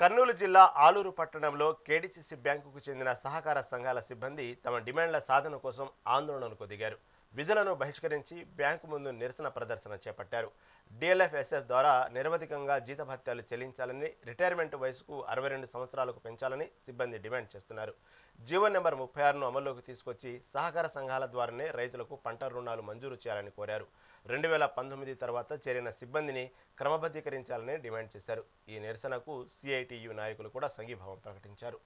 కర్నూలు జిల్లా ఆలూరు పట్టణంలో కేడీసీసీ బ్యాంకుకు చెందిన సహకార సంఘాల సిబ్బంది తమ డిమాండ్ల సాధన కోసం ఆందోళనకు దిగారు. విధులను బహిష్కరించి బ్యాంకు ముందు నిరసన ప్రదర్శన చేపట్టారు. డిఎల్ఎఫ్ఎస్ఎఫ్ ద్వారా నిరవధికంగా జీతభత్యాలు చెల్లించాలని రిటైర్మెంట్ వయసుకు అరవై రెండు సంవత్సరాలకు పెంచాలని సిబ్బంది డిమాండ్ చేస్తున్నారు. జీవో నెంబర్ ముప్పై ఆరును అమల్లోకి తీసుకొచ్చి సహకార సంఘాల ద్వారానే రైతులకు పంట రుణాలు మంజూరు చేయాలని కోరారు. రెండు వేల పంతొమ్మిది తర్వాత చేరిన సిబ్బందిని క్రమబద్ధీకరించాలని డిమాండ్ చేశారు. ఈ నిరసనకు సిఐటియు నాయకులు కూడా సంఘీభావం ప్రకటించారు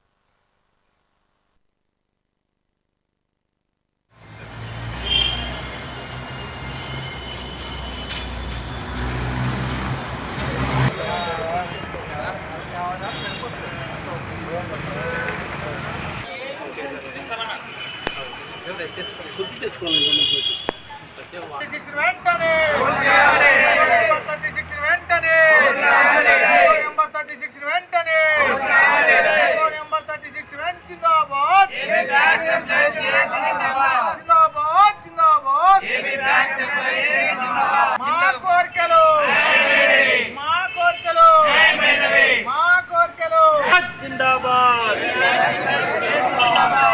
సిక్స్ వెంటనే థర్టీ సిక్స్ వెంటనే నెంబర్ థర్టీ సిక్స్ వెంటనే నెంబర్ థర్టీ సిక్స్ వెంట జిందాబాద్ జిందాబాద్. జిందాబాద్ మా కోరికలు మా కోరికలు మా కోరికలు జిందాబాద్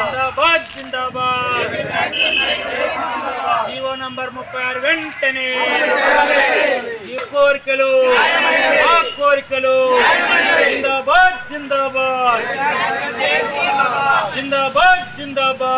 జిందాబాద్ జిందాబాద్. జీవో నంబర్ ముప్పై ఆరు వెంటనే. ఈ కోరికలు ఆ కోరికలు. జిందాబాద్ జిందాబాద్. జిందాబాద్ జిందాబాద్.